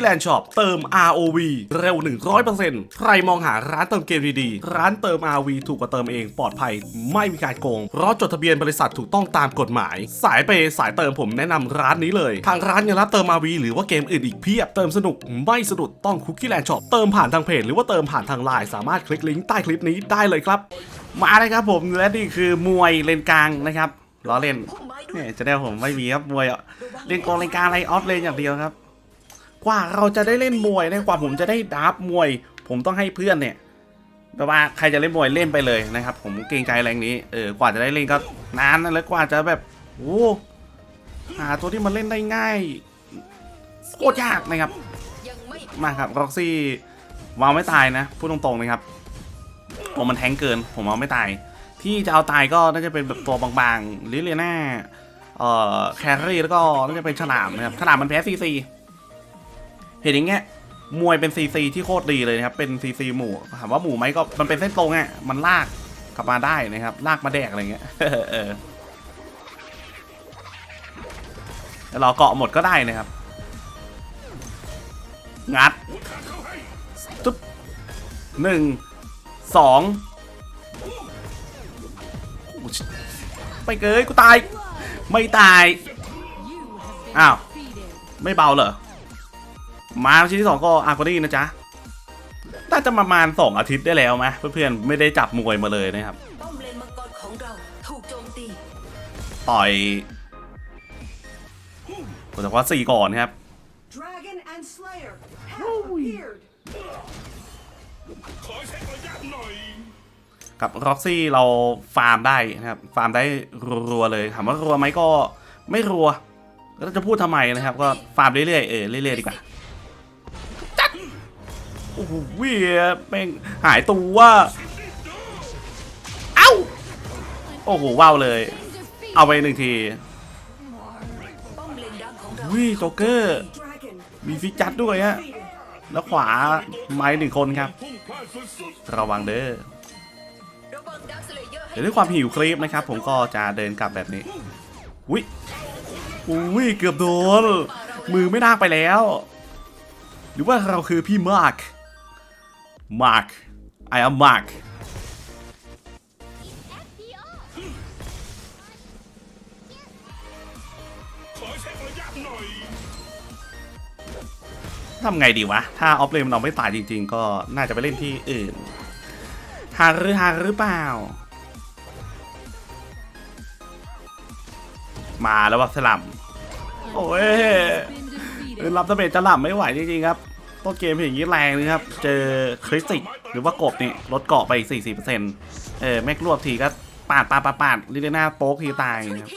Cookie Land Shop เติม ROV เร็ว 100%ใครมองหาร้านเติมเกมดีๆ ร้านเติม ROV ถูกกว่าเติมเองปลอดภัย ไม่มีการโกง เพราะจดทะเบียนบริษัทถูกต้องตามกฎหมาย สายเปย์สายเติมผมแนะนำร้านนี้เลย ทางร้านยังรับเติม ROV หรือว่าเกมอื่นอีกเพียบเติมสนุกไม่สะดุดต้อง Cookie Land Shop เติมผ่านทางเพจหรือว่าเติมผ่านทางไลน์สามารถคลิกลิงก์ใต้คลิปนี้ได้เลยครับ มาเลยครับผมและนี่คือมวยเลนกลางนะครับล้อเล่นเนี่ยจะได้ผมไม่มีครับมวยอะเล่นกองเลนกลางอะไรออฟเลนอย่างเดียวครับ กว่าเราจะได้เล่นมวยนี่ยกว่าผมจะได้ดับมวย ผมต้องให้เพื่อนเนี่ยแบบว่าใครจะเล่นมวยเล่นไปเลยนะครับ ผมเกรงใจแรงนี้เออกว่าจะได้เล่นก็นานนะแล้วกว่าจะแบบโอ้หาตัวที่มันเล่นได้ง่ายโคตรยากนะครับ มาครับร็อกซี่วางไม่ตายนะพูดตรงๆนะครับผมมันแทงเกิน ผมเอาไม่ตาย ที่จะเอาตายก็น่าจะเป็นแบบตัวบางๆลิเลียน่าเอ่อแครี่แล้วก็น่าจะเป็นฉลามนะครับฉลามมันแพ้ซีซี เห็นอย่างเงี้ยมวยเป็นซีซีที่โคตรดีเลยนะครับ เป็นซีซีหมู่ถามว่าหมู่ไหมก็มันเป็นเส้นตรงอะมันลากกลับมาได้นะครับ ลากมาแดกอะไรเงี้ยเออแล้วเราเกาะหมดก็ได้นะครับ งัดตุ๊บหนึ่งสองไปเกยกูตาย ไม่ตาย อ้าว ไม่เบาเหรอ มาชิ้นที่สองก็อาร์กอดี้นะจ๊ะน่าจะประมาณสองอาทิตย์ได้แล้วไหมเพื่อนๆไม่ได้จับมวยมาเลยนะครับป้อมเลนมังกรของเราถูกโจมตีต่อยผมจะว่าสี่ก่อนครับ Dragon and Slayer have appeared. ขอเช็คระยะหน่อยกับร็อกซี่เราฟาร์มได้นะครับฟาร์มได้รัวๆเลยถามว่ารัวไหมก็ไม่รัวแล้วจะพูดทำไมนะครับ ก็ฟาร์มเรื่อยๆเออเรื่อยๆดีกว่าจัดโอ้โหวียแม่งหายตัวเอ้าโอ้โหว้าวเลย เอาไปหนึ่งทีป้อมเลนดังของเราวิโจเกอร์มีฟิกจัดด้วยฮะแล้วขวาไม้หนึ่งคนครับ ระวังเด้อเดี๋ยวด้วยความหิวคลิปนะครับ ผมก็จะเดินกลับแบบนี้อุ้ยอุ้ยเกือบโดน มือไม่นากไปแล้ว หรือว่าเราคือพี่มาร์ค มาร์ค I am Mark ๆขอเช็คระยะหน่อยทำไงดีวะ ถ้าออฟเลนเราไม่ตายจริง ๆ ก็น่าจะไปเล่นที่อื่น หาหรือหาหรือเปล่า มาแล้วว่าสลัม โอ้ย รับดาเมจจะหลับไม่ไหวจริงๆครับ ต้นเกมเป็นอย่างนี้แรงเลยครับ เจอคริสติก หรือว่ากบนี่ลดเกาะไปอีก 40%เออแม็กรวบทีก็ปาดปาดปาดปาดลิเดน่าโป๊กทีตายครับ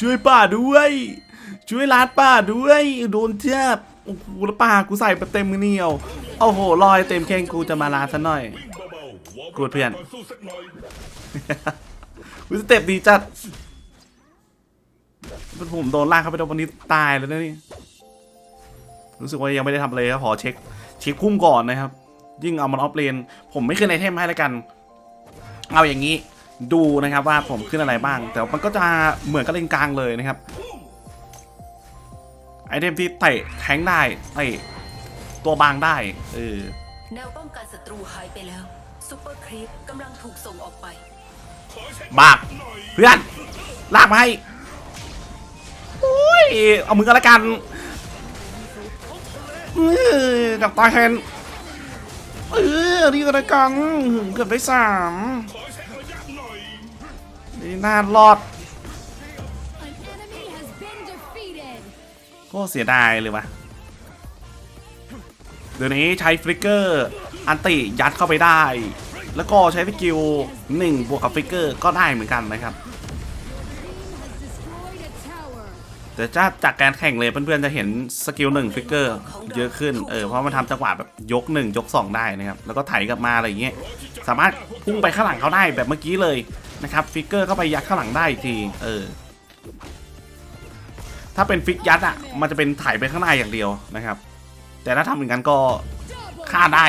ช่วยป้าด้วย ช่วยร้านป้าด้วย โดนเทียบโอ้โหแล้วป้ากูใส่ไปเต็มมือเนียวโอ้โหลอยเต็มแข้งกูจะมาลาซะหน่อยกูดเพื่อนก่สู้สักหน่อยวิสเต็ปดีจัดผมโดนลากเข้าไปโดนวันนี้ตายแล้วนะนี่ รู้สึกว่ายังไม่ได้ทำอะไรครับขอเช็คเช็คพุ่มก่อนนะครับ ยิ่งเอามันออฟเลน ผมไม่ขึ้นไอเทมให้แล้วกัน เอาอย่างนี้ดูนะครับว่าผมขึ้นอะไรบ้าง แต่มันก็จะเหมือนกับเลนกลางเลยนะครับไอเทมที่เตะแทงได้เตะตัวบางได้เออแนวป้องกันศัตรูหายไปแล้วซูเปอร์ครีปกำลังถูกส่งออกไปขอเช็คบากหน่อยเพื่อนลากมาให้โอ้ยเอามือกันละกัน เออจับตายแทนเออนี่กันละกันเกือบได้สามนี่น่ารอด ก็เสียดายเลยวะเดี๋ยวนี้ใช้ฟลิกเกอร์ อันติยัดเข้าไปได้ แล้วก็ใช้สกิล1บวกกับฟลิกเกอร์ก็ได้เหมือนกันนะครับ แต่จะจากการแข่งเลยเพื่อนๆจะเห็นสกิลหนึ่งฟิกเกอร์เยอะขึ้นเออเพราะมันทำจังหวะแบบยก1ยก2ได้นะครับแล้วก็ไถกลับมาอะไรอย่างเงี้ยสามารถพุ่งไปข้างหลังเขาได้แบบเมื่อกี้เลยนะครับฟิกเกอร์เข้าไปยัดข้างหลังได้อีกทีเออถ้าเป็นฟิกยัดอะมันจะเป็นไถไปข้างหน้าอย่างเดียวนะครับ แต่ถ้าทำอย่างนั้นก็ฆ่าได้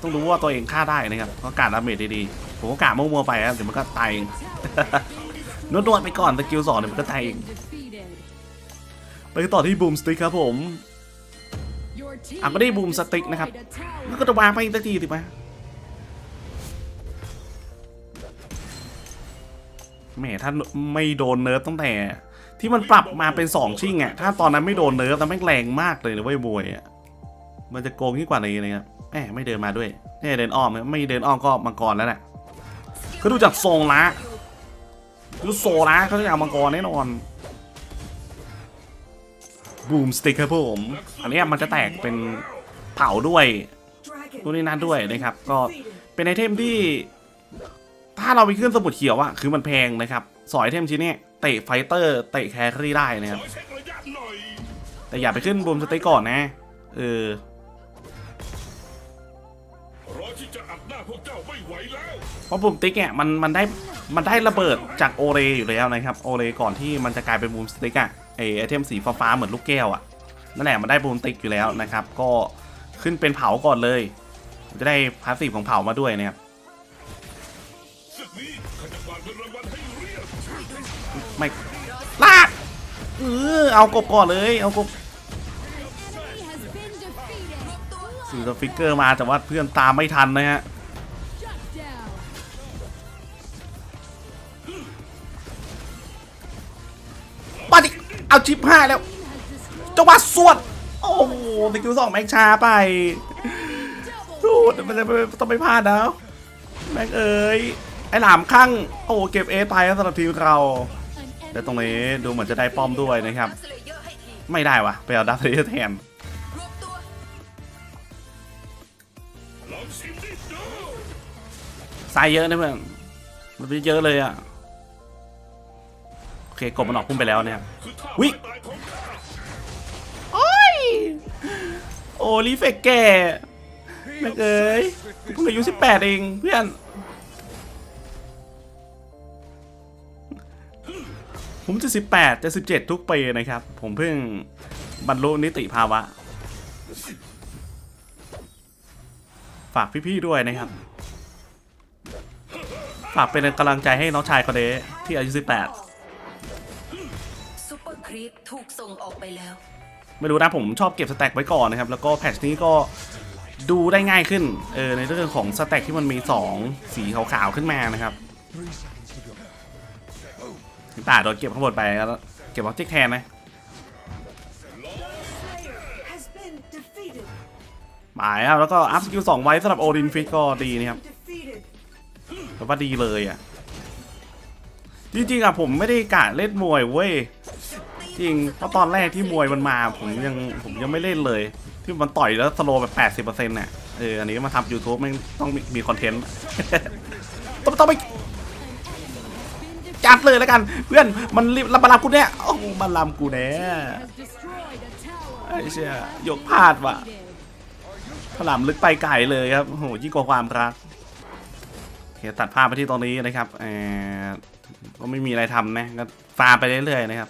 ต้องรู้ว่าตัวเองฆ่าได้นะครับก็การดาเมจดีๆผมก็กะมั่วๆไปอะเดี๋ยวมันก็ตายเองนวดๆไปก่อนสกิลสองเดี๋ยวมันก็ตายเอง ไปต่อที่บูมสติ๊กครับผมอะก็ได้บูมสติ๊กนะครับแล้วก็จะวางไปอีกสักทีสิมแหมถ้าไม่โดนเนิร์ฟตั้งแต่ ที่มันปรับมาเป็นสองชิ่งอะถ้าตอนนั้นไม่โดนเนิร์ฟแต่แม่งแรงมากเลยนะเว้ยบวยอะมันจะโกงยิ่งกว่านี้นะครับแหมไม่เดินมาด้วยแน่เดินอ้อมนะไม่เดินอ้อมก็มังกรแล้วแหละก็ดูจากทรงละดูโซละเขาจะเอามังกรแน่นอน บูมสติ๊กครับผมอันเนี้ยมันจะแตกเป็นเผาด้วย Dragon นู่นนี่นั่นด้วยนะครับ ก็ defeated. เป็นไอเทมที่ ถ้าเราไปขึ้นสมุดเขียวอะคือมันแพงนะครับ สอยไอเทมชิ้นเนี้ยเตะไฟเตอร์เตะแครี่ได้นะคขรับอเช็คระยะหน่อยแต่อย่าไปขึ้นบูมสเต็กก่อนนะ เออรอที่จะอัดหน้าพวกเจ้าไม่ไหวแล้วเพราะบูมสติ๊กเนี่ยมันมันได้มันได้ระเบิดจากโอเรอยู่แล้วนะครับ โอเรก่อนที่มันจะกลายเป็นบูมสติ๊กอะ ไอไอเทมสีฟ้าๆเหมือนลูกแก้วอะนั่นแหละมันได้บูมติกอยู่แล้วนะครับ ก็ขึ้นเป็นเผาก่อนเลยจะได้พาสซีฟของเผามาด้วยนะครับไม่ลากเออเอากบก่อนเลยเอากบ Enemy has been defeated. สีฟิกเกอร์มาแต่ว่าเพื่อนตามไม่ทันนะฮะ Shut down. มาดิ เอาชิปห้าแล้วจังหวะสวด โอ้โหสกิลสองแม็กชาไปดูดมันจะต้องไม่พลาดนะแม็กเอ้ยไอ้หลามข้างโอ้เก็บเอไปแล้วสำหรับทีมเราแต่ตรงนี้ดูเหมือนจะได้ป้อมด้วยนะครับ ไม่ได้วะไปเอาดับเบิลแทนรวมตัวลองชิมดิดูทรายเยอะนะเพื่อนมันเป็นเยอะเลยอะ เคกบมันออกพุ่มไปแล้วเนี่ยคือท่าอุ๊ยตายของข้าโอ้ยโอ้รีเฟกแก่แม่งเอ้ยเพิ่งอายุ18 เองเพื่อนผมจะ 18 จะ 17 ทุกปีนะครับ ผมเพิ่งบรรลุนิติภาวะ ฝากพี่ ๆ ด้วยนะครับ ฝากเป็นกำลังใจให้น้องชายคนนี้ที่อายุ 18ซูเปอร์ครีป ถูกส่งออกไปแล้ว ไม่รู้นะผมชอบเก็บสแต็กไว้ก่อนนะครับ แล้วก็แพทช์นี้ก็ดูได้ง่ายขึ้นเออในเรื่องของสแต็กที่มันมี 2 สีขาวๆขึ้นมานะครับตาโดนเก็บข้างบนไปแล้วเก็บออบเจกแทนนะ Slayer has been defeated. หมายครับ แล้วก็อัพสกิล2ไว้สำหรับโอดินฟิกก็ดีนะครับแปลว่าดีเลยอะ จริงๆอะผมไม่ได้กะเล่นมวยเว้ย จริงเพราะตอนแรกที่มวยมันมา ผมยังผมยังไม่เล่นเลย ที่มันต่อยแล้วสโลว์แบบ80%น่ะเอออันนี้มาทำ YouTube ไม่งต้องมีคอนเทนต์ต้องต้องไปจัดเลยแล้วกันเพื่อนมันรีบรับมารับกูเนี่ยโอ้มาลำกูแน่ has destroyed a tower. ไอ้เชี่ยยกพลาดว่ะถลำลึกไปไกลเลยครับโหยิ่งกว่าความรักโอเคตัดภาพไปที่ตรงนี้นะครับเออก็ไม่มีอะไรทำนะก็ฟาไปเรื่อยๆนะครับ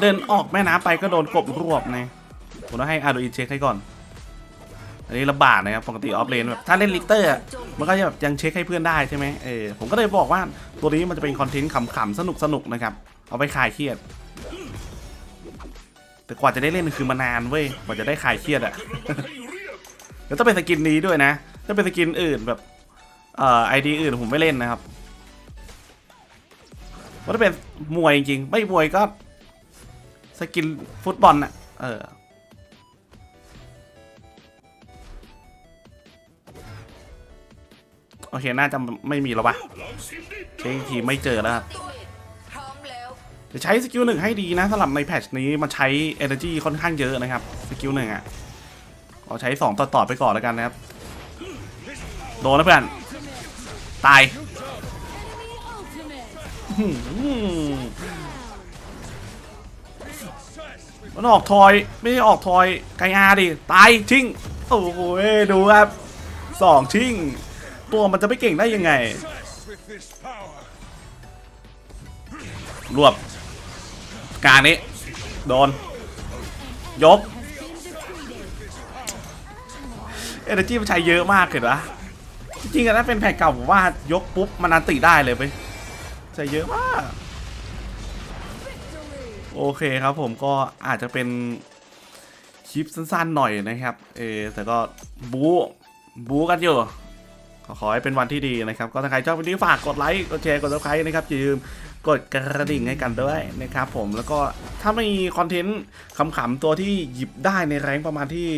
เดินออกแม่น้ำไปก็โดนกบรวบนะผมต้องให้อาร์ดูอินเช็คให้ก่อน อันนี้ลำบากนะครับปกติออฟเลนแบบถ้าเล่นลิเตอร์มันก็จะแบบยังเช็คให้เพื่อนได้ใช่ไหมเออผมก็เลยบอกว่าตัวนี้มันจะเป็นคอนเทนต์ขำๆสนุกๆนะครับ เอาไปคลายเครียด แต่กว่าจะได้เล่นคือมานานเว้ยกว่าจะได้คลายเครียดอะแล้วต้องเป็นสกินนี้ด้วยนะถ้าเป็นสกินอื่นแบบเอ่อไอดีอื่นผมไม่เล่นนะครับว่าถ้าเป็นมวยจริงๆไม่มวยก็ สกินฟุตบอลน่ะ เออ โอเค น่าจะไม่มีแล้ววะเช็คทีไม่เจอแล้วครับจะใช้สกิลหนึ่งให้ดีนะสำหรับในแพทช์นี้มันใช้ energy ค่อนข้างเยอะนะครับ สกิลหนึ่งอะเอใช้2ต่อต่อๆไปก่อนแล้วกันนะครับ โดนนะเพื่อน ตาย มันออกทอยไม่ได้ออกทอยไกอาดิตายชิงโอ้โหดูครับสองชิงตัวมันจะไม่เก่งได้ยังไง รวบการนี้โดนยกเอเนจีมันใช้เยอะมากเห็นปะจริงๆอะถ้าเป็นแผ่นเก่าผมว่ายกปุ๊บมันอันติได้เลยไปใช้เยอะมาก โอเคครับผมก็อาจจะเป็นคลิปสั้นๆหน่อยนะครับเอแต่ก็บู๊บู๊กันอยู่ขอขอให้เป็นวันที่ดีนะครับ ก็ถ้าใครชอบวันนี้ฝากกดไลค์ กดแชร์ กดซับสไครต์นะครับอย่าลืมกดกระดิ่งให้กันด้วยนะครับผม แล้วก็ถ้ามีคอนเทนต์ขำๆตัวที่หยิบได้ในแรงประมาณที่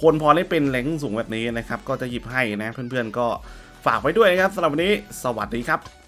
คนพอได้เป็นแรงสูงแบบนี้นะครับ ก็จะหยิบให้นะเพื่อนๆก็ฝากไว้ด้วยนะครับสำหรับวันนี้ สวัสดีครับ